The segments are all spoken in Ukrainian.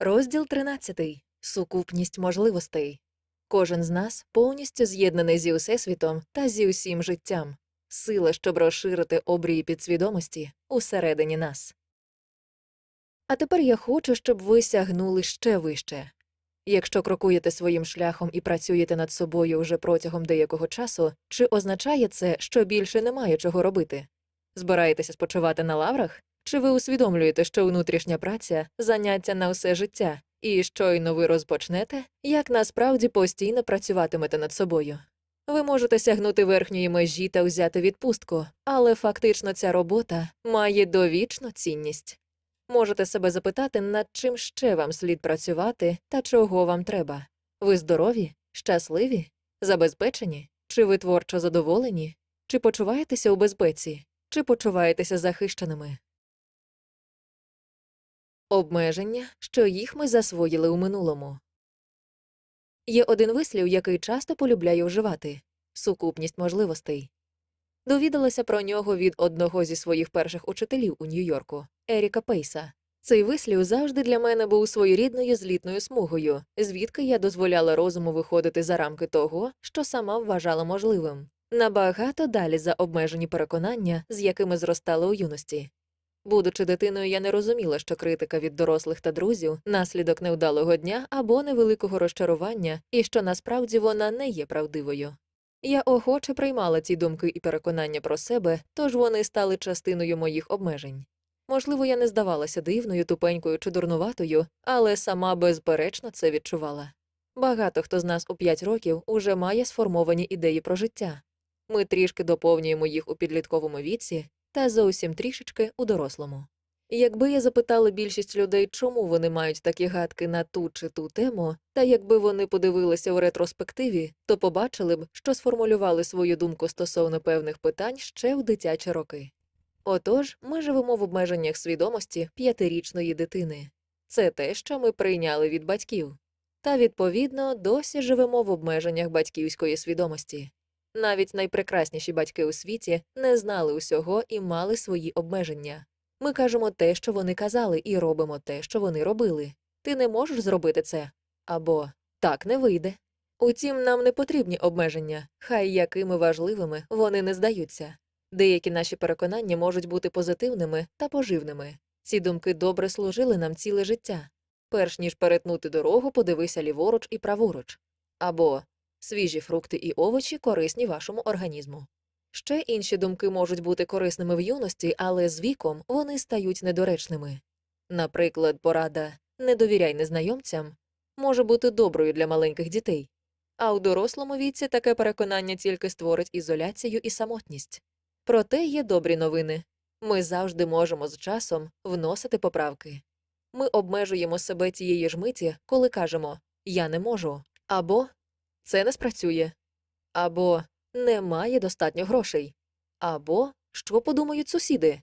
Розділ 13. Сукупність можливостей. Кожен з нас повністю з'єднаний зі Всесвітом та зі усім життям. Сила, щоб розширити обрії підсвідомості усередині нас. А тепер я хочу, щоб ви сягнули ще вище. Якщо крокуєте своїм шляхом і працюєте над собою вже протягом деякого часу, чи означає це, що більше немає чого робити? Збираєтеся спочивати на лаврах? Чи ви усвідомлюєте, що внутрішня праця заняття на все життя, і щойно ви розпочнете, як насправді постійно працюватимете над собою? Ви можете сягнути верхньої межі та взяти відпустку, але фактично ця робота має довічну цінність. Можете себе запитати, над чим ще вам слід працювати та чого вам треба. Ви здорові, щасливі, забезпечені? Чи ви творчо задоволені? Чи почуваєтеся у безпеці? Чи почуваєтеся захищеними? Обмеження, що їх ми засвоїли у минулому. Є один вислів, який часто полюбляю вживати сукупність можливостей. Довідалася про нього від одного зі своїх перших учителів у Нью-Йорку Еріка Пейса. Цей вислів завжди для мене був своєрідною злітною смугою, звідки я дозволяла розуму виходити за рамки того, що сама вважала можливим, набагато далі за обмежені переконання, з якими зростала у юності. Будучи дитиною, я не розуміла, що критика від дорослих та друзів наслідок невдалого дня або невеликого розчарування, і що насправді вона не є правдивою. Я охоче приймала ці думки і переконання про себе, тож вони стали частиною моїх обмежень. Можливо, я не здавалася дивною, тупенькою чи дурнуватою, але сама безперечно це відчувала. Багато хто з нас у 5 років уже має сформовані ідеї про життя. Ми трішки доповнюємо їх у підлітковому віці та зовсім трішечки у дорослому. Якби я запитала більшість людей, чому вони мають такі гадки на ту чи ту тему, та якби вони подивилися у ретроспективі, то побачили б, що сформулювали свою думку стосовно певних питань ще в дитячі роки. Отож, ми живемо в обмеженнях свідомості п'ятирічної дитини. Це те, що ми прийняли від батьків. Та, відповідно, досі живемо в обмеженнях батьківської свідомості. Навіть найпрекрасніші батьки у світі не знали усього і мали свої обмеження. Ми кажемо те, що вони казали, і робимо те, що вони робили. Ти не можеш зробити це або так не вийде. Утім, нам не потрібні обмеження, хай якими важливими вони не здаються. Деякі наші переконання можуть бути позитивними та поживними. Ці думки добре служили нам ціле життя. Перш ніж перетнути дорогу, подивися ліворуч і праворуч. Або свіжі фрукти і овочі корисні вашому організму. Ще інші думки можуть бути корисними в юності, але з віком вони стають недоречними. Наприклад, порада не довіряй незнайомцям може бути доброю для маленьких дітей, а у дорослому віці таке переконання тільки створить ізоляцію і самотність. Проте є добрі новини ми завжди можемо з часом вносити поправки. Ми обмежуємо себе тієї ж миті, коли кажемо Я не можу, або це не спрацює, або немає достатньо грошей, або що подумають сусіди.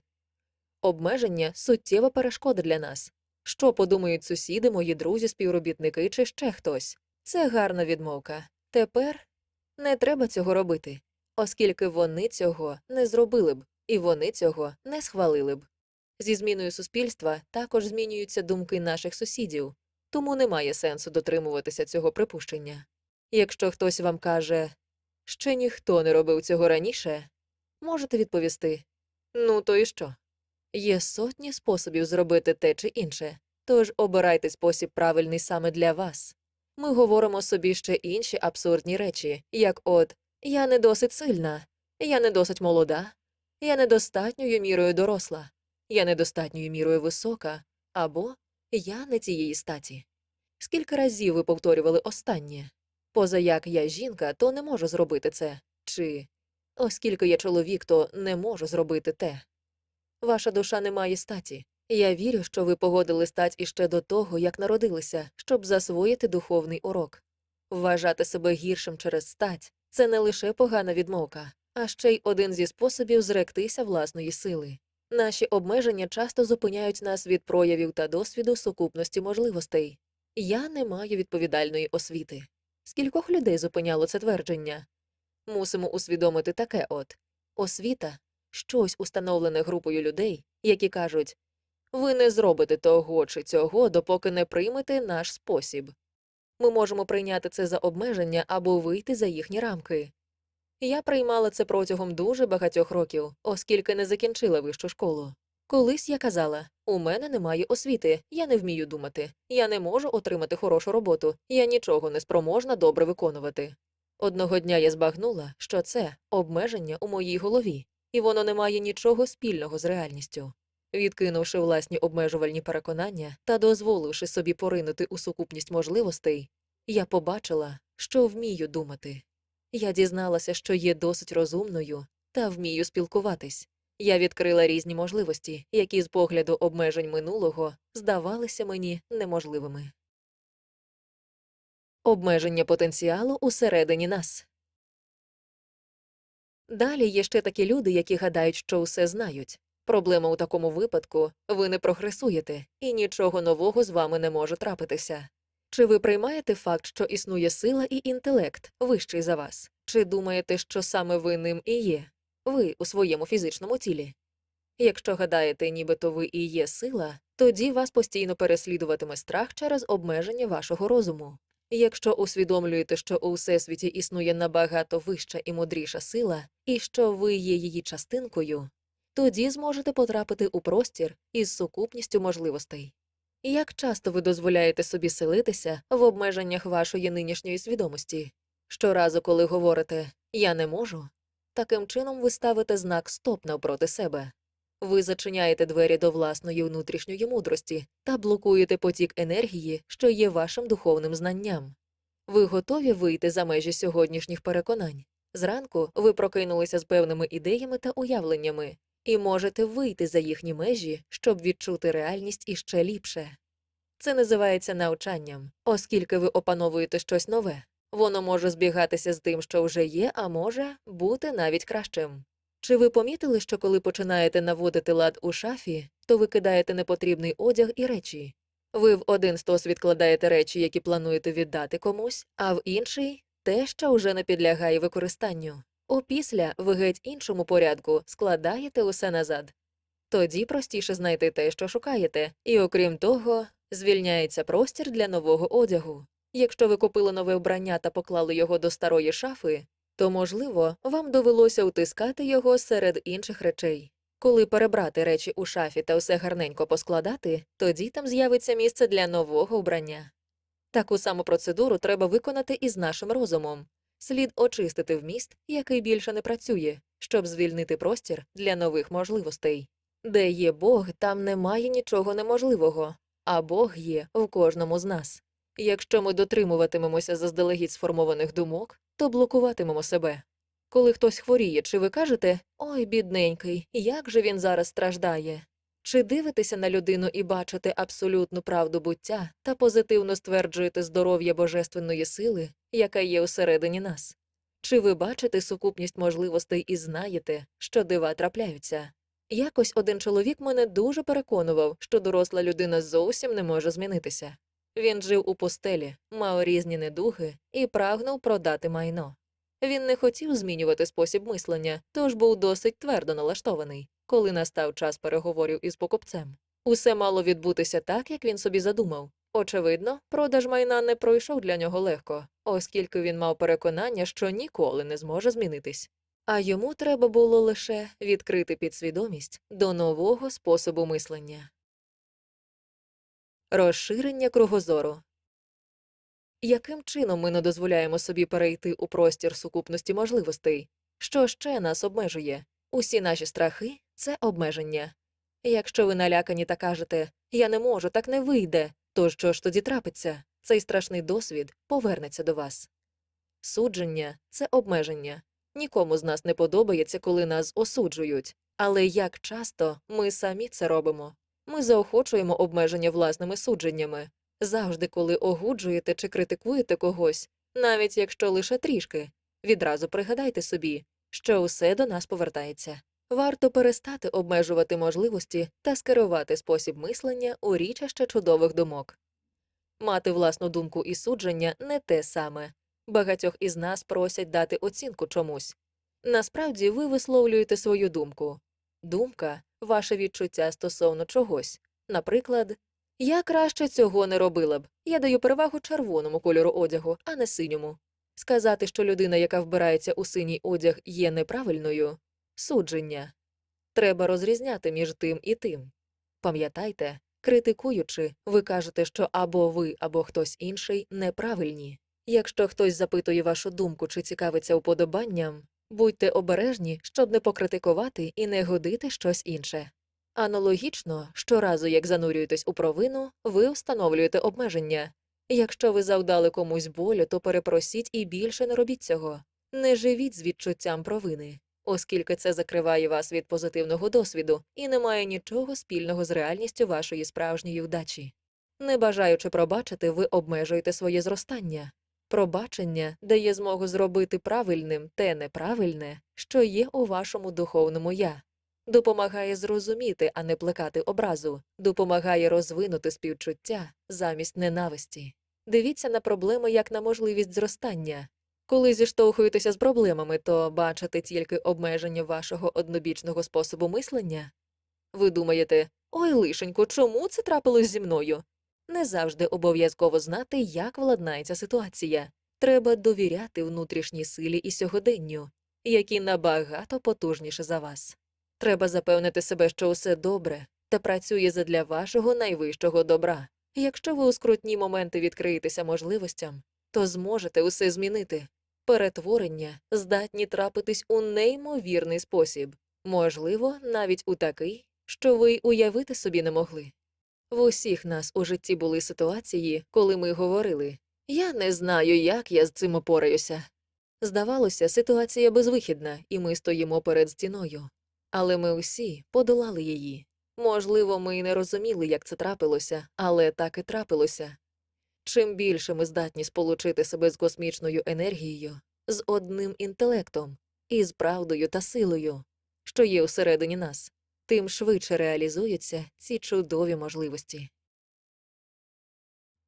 Обмеження суттєва перешкода для нас. Що подумають сусіди, мої друзі, співробітники чи ще хтось. Це гарна відмовка. Тепер не треба цього робити, оскільки вони цього не зробили б, і вони цього не схвалили б. Зі зміною суспільства також змінюються думки наших сусідів, тому немає сенсу дотримуватися цього припущення. Якщо хтось вам каже, ще ніхто не робив цього раніше, можете відповісти Ну, то і що? Є сотні способів зробити те чи інше, тож обирайте спосіб правильний саме для вас. Ми говоримо собі ще інші абсурдні речі, як от я не досить сильна, я не досить молода, я недостатньою мірою доросла, я недостатньою мірою висока, або я не тієї статі. Скільки разів ви повторювали останнє? Поза як я жінка, то не можу зробити це, чи оскільки я чоловік, то не можу зробити те. Ваша душа не має статі. Я вірю, що ви погодили стать іще до того, як народилися, щоб засвоїти духовний урок. Вважати себе гіршим через стать це не лише погана відмовка, а ще й один зі способів зректися власної сили. Наші обмеження часто зупиняють нас від проявів та досвіду сукупності можливостей. Я не маю відповідальної освіти. Скількох людей зупиняло це твердження? Мусимо усвідомити таке от освіта щось установлене групою людей, які кажуть Ви не зробите того чи цього, допоки не приймете наш спосіб. Ми можемо прийняти це за обмеження або вийти за їхні рамки. Я приймала це протягом дуже багатьох років, оскільки не закінчила вищу школу. Колись я казала у мене немає освіти, я не вмію думати, я не можу отримати хорошу роботу, я нічого не спроможна добре виконувати. Одного дня я збагнула, що це обмеження у моїй голові, і воно не має нічого спільного з реальністю. Відкинувши власні обмежувальні переконання та дозволивши собі поринути у сукупність можливостей, я побачила, що вмію думати. Я дізналася, що є досить розумною та вмію спілкуватись. Я відкрила різні можливості, які з погляду обмежень минулого здавалися мені неможливими. Обмеження потенціалу усередині нас. Далі є ще такі люди, які гадають, що усе знають. Проблема у такому випадку ви не прогресуєте, і нічого нового з вами не може трапитися. Чи ви приймаєте факт, що існує сила і інтелект вищий за вас? Чи думаєте, що саме ви ним і є? Ви у своєму фізичному тілі? Якщо гадаєте, нібито ви і є сила, тоді вас постійно переслідуватиме страх через обмеження вашого розуму. Якщо усвідомлюєте, що у всесвіті існує набагато вища і мудріша сила, і що ви є її частинкою, тоді зможете потрапити у простір із сукупністю можливостей. Як часто ви дозволяєте собі селитися в обмеженнях вашої нинішньої свідомості? Щоразу, коли говорите Я не можу, таким чином ви ставите знак стоп навпроти себе. Ви зачиняєте двері до власної внутрішньої мудрості та блокуєте потік енергії, що є вашим духовним знанням. Ви готові вийти за межі сьогоднішніх переконань. Зранку ви прокинулися з певними ідеями та уявленнями, і можете вийти за їхні межі, щоб відчути реальність іще ліпше. Це називається навчанням, оскільки ви опановуєте щось нове. Воно може збігатися з тим, що вже є, а може бути навіть кращим. Чи ви помітили, що коли починаєте наводити лад у шафі, то ви кидаєте непотрібний одяг і речі? Ви в один стос відкладаєте речі, які плануєте віддати комусь, а в інший те, що вже не підлягає використанню. Опісля в геть іншому порядку складаєте усе назад. Тоді простіше знайти те, що шукаєте, і окрім того, звільняється простір для нового одягу. Якщо ви купили нове вбрання та поклали його до старої шафи, то, можливо, вам довелося утискати його серед інших речей. Коли перебрати речі у шафі та все гарненько поскладати, тоді там з'явиться місце для нового вбрання. Таку саму процедуру треба виконати і з нашим розумом. Слід очистити вміст, який більше не працює, щоб звільнити простір для нових можливостей. Де є Бог, там немає нічого неможливого, а Бог є в кожному з нас. Якщо ми дотримуватимемося заздалегідь сформованих думок, то блокуватимемо себе. Коли хтось хворіє, чи ви кажете Ой, бідненький, як же він зараз страждає? Чи дивитеся на людину і бачите абсолютну правду буття та позитивно стверджуєте здоров'я божественної сили, яка є усередині нас? Чи ви бачите сукупність можливостей і знаєте, що дива трапляються? Якось один чоловік мене дуже переконував, що доросла людина зовсім не може змінитися. Він жив у пустелі, мав різні недуги і прагнув продати майно. Він не хотів змінювати спосіб мислення, тож був досить твердо налаштований, коли настав час переговорів із покупцем. Усе мало відбутися так, як він собі задумав. Очевидно, продаж майна не пройшов для нього легко, оскільки він мав переконання, що ніколи не зможе змінитись. А йому треба було лише відкрити підсвідомість до нового способу мислення. Розширення кругозору. Яким чином ми не дозволяємо собі перейти у простір сукупності можливостей? Що ще нас обмежує? Усі наші страхи це обмеження. Якщо ви налякані та кажете Я не можу, так не вийде, то що ж тоді трапиться? Цей страшний досвід повернеться до вас. Судження це обмеження. Нікому з нас не подобається, коли нас осуджують, але як часто ми самі це робимо? Ми заохочуємо обмеження власними судженнями. Завжди, коли огуджуєте чи критикуєте когось, навіть якщо лише трішки, відразу пригадайте собі, що усе до нас повертається. Варто перестати обмежувати можливості та скерувати спосіб мислення у річище чудових думок. Мати власну думку і судження не те саме. Багатьох із нас просять дати оцінку чомусь. Насправді ви висловлюєте свою думку. Думка ваше відчуття стосовно чогось. Наприклад, я краще цього не робила б. Я даю перевагу червоному кольору одягу, а не синьому. Сказати, що людина, яка вбирається у синій одяг, є неправильною судження. Треба розрізняти між тим і тим. Пам'ятайте, критикуючи, ви кажете, що або ви, або хтось інший неправильні. Якщо хтось запитує вашу думку чи цікавиться уподобанням, будьте обережні, щоб не покритикувати і не годити щось інше. Аналогічно, щоразу, як занурюєтесь у провину, ви встановлюєте обмеження. Якщо ви завдали комусь болю, то перепросіть і більше не робіть цього. Не живіть з відчуттям провини, оскільки це закриває вас від позитивного досвіду і не має нічого спільного з реальністю вашої справжньої вдачі. Не бажаючи пробачити, ви обмежуєте своє зростання. Пробачення дає змогу зробити правильним те неправильне, що є у вашому духовному я, допомагає зрозуміти, а не плекати образу, допомагає розвинути співчуття замість ненависті. Дивіться на проблеми як на можливість зростання. Коли зіштовхуєтеся з проблемами, то бачите тільки обмеження вашого однобічного способу мислення. Ви думаєте, ой, лишенько, чому це трапилось зі мною? Не завжди обов'язково знати, як владнається ситуація. Треба довіряти внутрішній силі і сьогоденню, які набагато потужніше за вас. Треба запевнити себе, що усе добре та працює задля вашого найвищого добра. Якщо ви у скрутні моменти відкриєтеся можливостям, то зможете усе змінити. Перетворення здатні трапитись у неймовірний спосіб, можливо, навіть у такий, що ви й уявити собі не могли. В усіх нас у житті були ситуації, коли ми говорили Я не знаю, як я з цим опораюся. Здавалося, ситуація безвихідна, і ми стоїмо перед стіною. Але ми усі подолали її. Можливо, ми й не розуміли, як це трапилося, але так і трапилося. Чим більше ми здатні сполучити себе з космічною енергією, з одним інтелектом, і з правдою та силою, що є усередині нас, тим швидше реалізуються ці чудові можливості.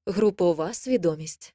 Групова свідомість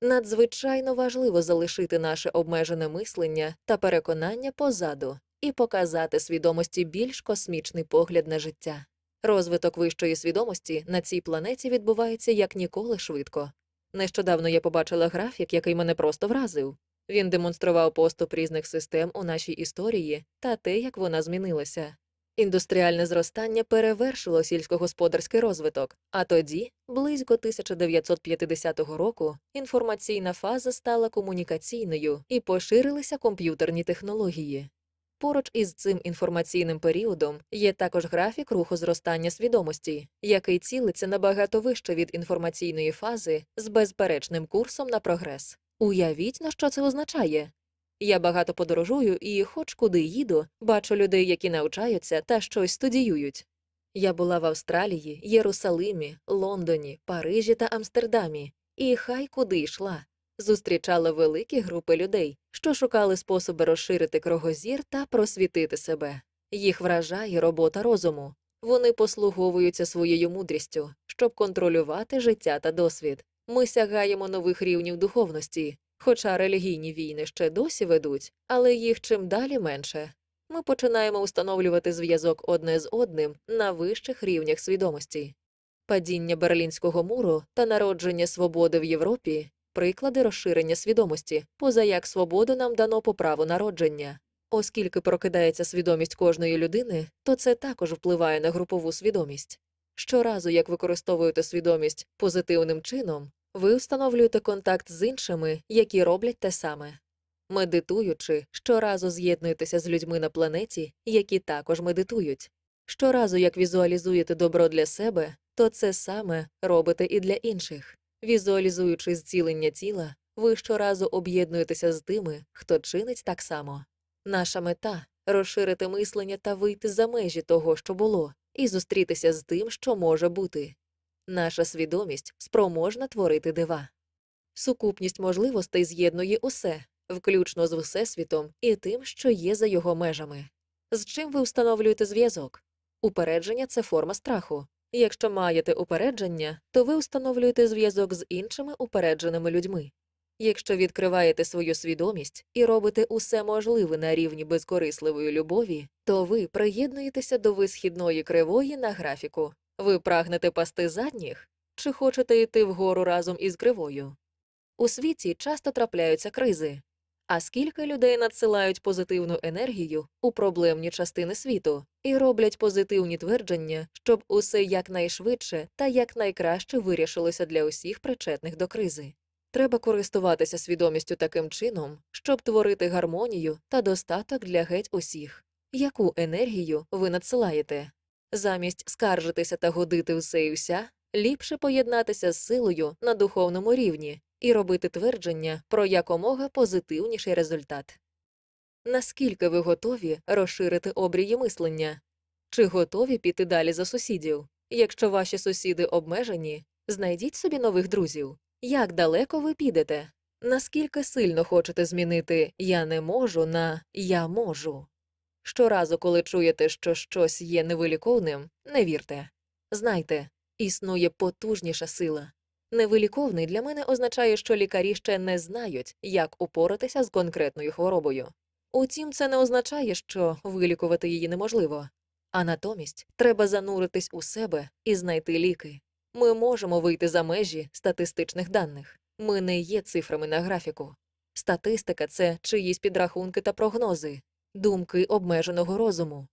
надзвичайно важливо залишити наше обмежене мислення та переконання позаду і показати свідомості більш космічний погляд на життя. Розвиток вищої свідомості на цій планеті відбувається як ніколи швидко. Нещодавно я побачила графік, який мене просто вразив. Він демонстрував поступ різних систем у нашій історії та те, як вона змінилася. Індустріальне зростання перевершило сільськогосподарський розвиток, а тоді, близько 1950 року, інформаційна фаза стала комунікаційною і поширилися комп'ютерні технології. Поруч із цим інформаційним періодом є також графік руху зростання свідомості, який цілиться набагато вище від інформаційної фази з безперечним курсом на прогрес. Уявіть, на що це означає. Я багато подорожую і, хоч куди їду, бачу людей, які навчаються та щось студіюють. Я була в Австралії, Єрусалимі, Лондоні, Парижі та Амстердамі, і хай куди йшла. Зустрічала великі групи людей, що шукали способи розширити кругозір та просвітити себе. Їх вражає робота розуму. Вони послуговуються своєю мудрістю, щоб контролювати життя та досвід. Ми сягаємо нових рівнів духовності, хоча релігійні війни ще досі ведуть, але їх чим далі менше. Ми починаємо установлювати зв'язок одне з одним на вищих рівнях свідомості. Падіння Берлінського муру та народження свободи в Європі приклади розширення свідомості, поза як свободу нам дано по праву народження. Оскільки прокидається свідомість кожної людини, то це також впливає на групову свідомість. Щоразу, як використовуєте свідомість позитивним чином, ви встановлюєте контакт з іншими, які роблять те саме. Медитуючи, щоразу з'єднуєтеся з людьми на планеті, які також медитують. Щоразу, як візуалізуєте добро для себе, то це саме робите і для інших. Візуалізуючи зцілення тіла, ви щоразу об'єднуєтеся з тими, хто чинить так само. Наша мета розширити мислення та вийти за межі того, що було, і зустрітися з тим, що може бути. Наша свідомість спроможна творити дива. Сукупність можливостей з'єднує усе, включно з Всесвітом і тим, що є за його межами. З чим ви встановлюєте зв'язок? Упередження це форма страху. Якщо маєте упередження, то ви встановлюєте зв'язок з іншими упередженими людьми. Якщо відкриваєте свою свідомість і робите усе можливе на рівні безкорисливої любові, то ви приєднуєтеся до висхідної кривої на графіку. Ви прагнете пасти задніх чи хочете йти вгору разом із кривою? У світі часто трапляються кризи. А скільки людей надсилають позитивну енергію у проблемні частини світу і роблять позитивні твердження, щоб усе якнайшвидше та якнайкраще вирішилося для усіх причетних до кризи. Треба користуватися свідомістю таким чином, щоб творити гармонію та достаток для геть усіх. Яку енергію ви надсилаєте? Замість скаржитися та годити все і вся, ліпше поєднатися з силою на духовному рівні і робити твердження про якомога позитивніший результат. Наскільки ви готові розширити обрії мислення? Чи готові піти далі за сусідів? Якщо ваші сусіди обмежені, знайдіть собі нових друзів. Як далеко ви підете? Наскільки сильно хочете змінити я не можу на я можу? Щоразу, коли чуєте, що щось є невиліковним, не вірте. Знайте, існує потужніша сила. Невиліковний для мене означає, що лікарі ще не знають, як упоратися з конкретною хворобою. Утім, це не означає, що вилікувати її неможливо. А натомість треба зануритись у себе і знайти ліки. Ми можемо вийти за межі статистичних даних. Ми не є цифрами на графіку. Статистика це чиїсь підрахунки та прогнози, думки обмеженого розуму.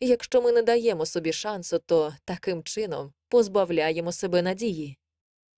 Якщо ми не даємо собі шансу, то таким чином позбавляємо себе надії.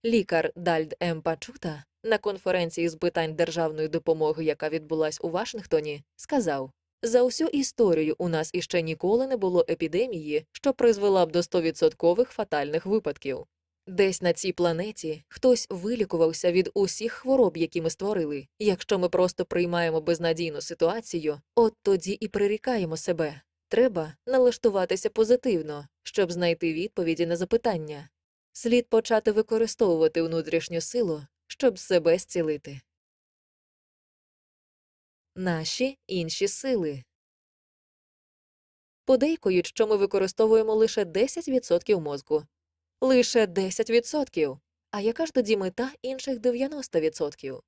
Лікар Дальд М. Пачута на конференції з питань державної допомоги, яка відбулась у Вашингтоні, сказав за усю історію у нас іще ніколи не було епідемії, що призвела б до 100% фатальних випадків. Десь на цій планеті хтось вилікувався від усіх хвороб, які ми створили. Якщо ми просто приймаємо безнадійну ситуацію, от тоді і прирікаємо себе. Треба налаштуватися позитивно, щоб знайти відповіді на запитання. Слід почати використовувати внутрішню силу, щоб себе зцілити. Наші інші сили подейкують, що ми використовуємо лише 10% мозку. Лише 10%. А яка ж тоді мета інших 90%?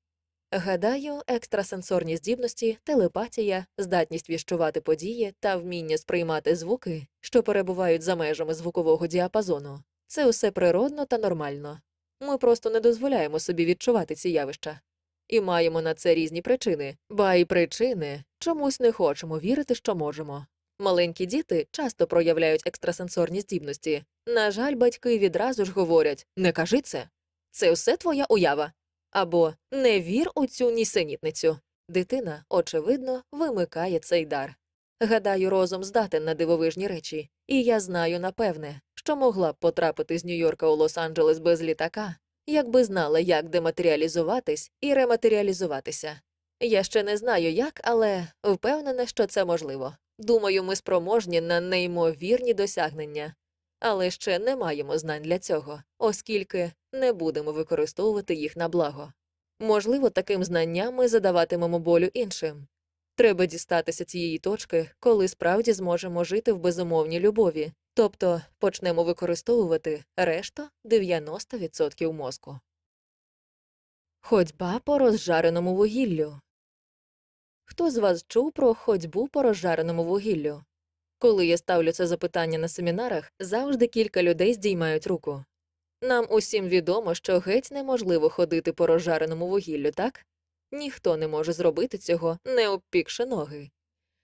Гадаю, екстрасенсорні здібності, телепатія, здатність віщувати події та вміння сприймати звуки, що перебувають за межами звукового діапазону, це усе природно та нормально. Ми просто не дозволяємо собі відчувати ці явища. І маємо на це різні причини, ба й причини чомусь не хочемо вірити, що можемо. Маленькі діти часто проявляють екстрасенсорні здібності. На жаль, батьки відразу ж говорять не кажи це, це все твоя уява. Або не вір у цю нісенітницю. Дитина, очевидно, вимикає цей дар. Гадаю, розум здатен на дивовижні речі, і я знаю напевне, що могла б потрапити з Нью-Йорка у Лос-Анджелес без літака, якби знала, як дематеріалізуватись і рематеріалізуватися. Я ще не знаю як, але впевнена, що це можливо. Думаю, ми спроможні на неймовірні досягнення, але ще не маємо знань для цього, оскільки не будемо використовувати їх на благо. Можливо, таким знанням ми задаватимемо болю іншим. Треба дістатися цієї точки, коли справді зможемо жити в безумовній любові, тобто почнемо використовувати решту 90% мозку. Ходьба по розжареному вугіллю. Хто з вас чув про ходьбу по розжареному вугіллю? Коли я ставлю це запитання на семінарах, завжди кілька людей здіймають руку. Нам усім відомо, що геть неможливо ходити по розжареному вугіллю, так? Ніхто не може зробити цього, не обпікши ноги.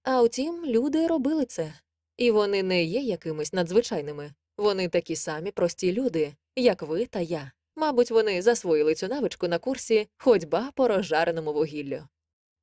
А втім, люди робили це, і вони не є якимись надзвичайними. Вони такі самі прості люди, як ви та я. Мабуть, вони засвоїли цю навичку на курсі ходьба по розжареному вугіллю.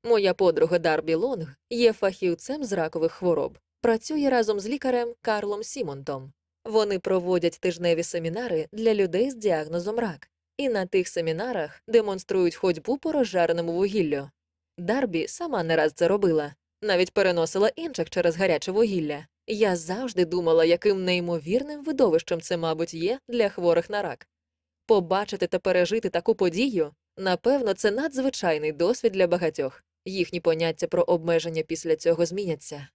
Моя подруга Дарбі Лонг є фахівцем з ракових хвороб, працює разом з лікарем Карлом Сімонтом. Вони проводять тижневі семінари для людей з діагнозом рак, і на тих семінарах демонструють ходьбу по розжареному вугіллю. Дарбі сама не раз це робила, навіть переносила інших через гаряче вугілля. Я завжди думала, яким неймовірним видовищем це, мабуть, є для хворих на рак. Побачити та пережити таку подію, напевно, це надзвичайний досвід для багатьох. Їхні поняття про обмеження після цього зміняться.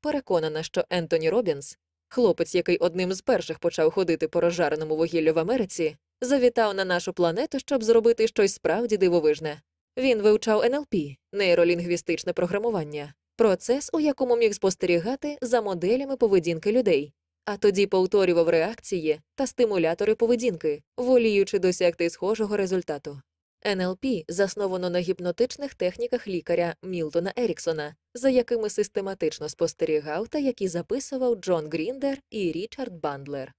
Переконана, що Ентоні Робінс, хлопець, який одним з перших почав ходити по розжареному вугіллю в Америці, завітав на нашу планету, щоб зробити щось справді дивовижне. Він вивчав НЛП – нейролінгвістичне програмування, процес, у якому міг спостерігати за моделями поведінки людей, а тоді повторював реакції та стимулятори поведінки, воліючи досягти схожого результату. НЛП засновано на гіпнотичних техніках лікаря Мілтона Еріксона, за якими систематично спостерігав та які записував Джон Гріндер і Річард Бандлер.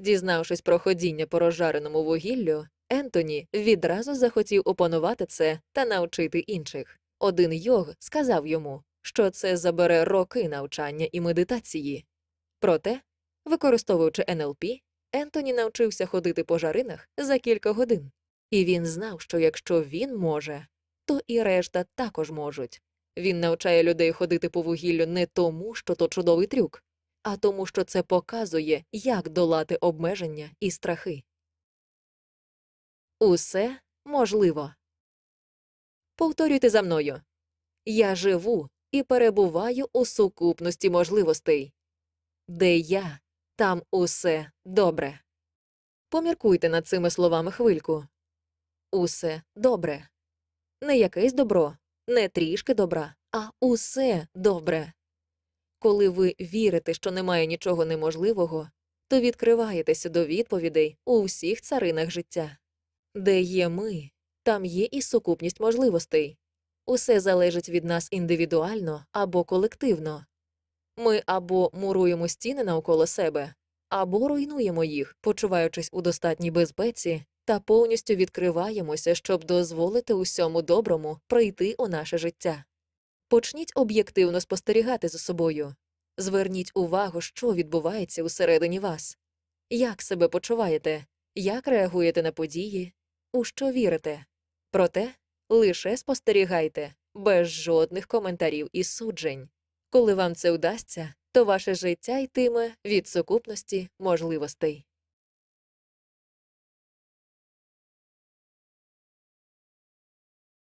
Дізнавшись про ходіння по розжареному вугіллю, Ентоні відразу захотів опанувати це та навчити інших. Один йог сказав йому, що це забере роки навчання і медитації. Проте, використовуючи НЛП, Ентоні навчився ходити по жаринах за кілька годин. І він знав, що якщо він може, то і решта також можуть. Він навчає людей ходити по вугіллю не тому, що то чудовий трюк, а тому, що це показує, як долати обмеження і страхи. Усе можливо. Повторюйте за мною. Я живу і перебуваю у сукупності можливостей. Де я, там усе добре. Поміркуйте над цими словами хвильку. Усе добре. Не якесь добро, не трішки добра, а усе добре. Коли ви вірите, що немає нічого неможливого, то відкриваєтеся до відповідей у всіх царинах життя. Де є ми, там є і сукупність можливостей. Усе залежить від нас індивідуально або колективно. Ми або муруємо стіни навколо себе, або руйнуємо їх, почуваючись у достатній безпеці, та повністю відкриваємося, щоб дозволити усьому доброму прийти у наше життя. Почніть об'єктивно спостерігати за собою. Зверніть увагу, що відбувається усередині вас. Як себе почуваєте, як реагуєте на події, у що вірите. Проте лише спостерігайте, без жодних коментарів і суджень. Коли вам це вдасться, то ваше життя йтиме від сукупності можливостей.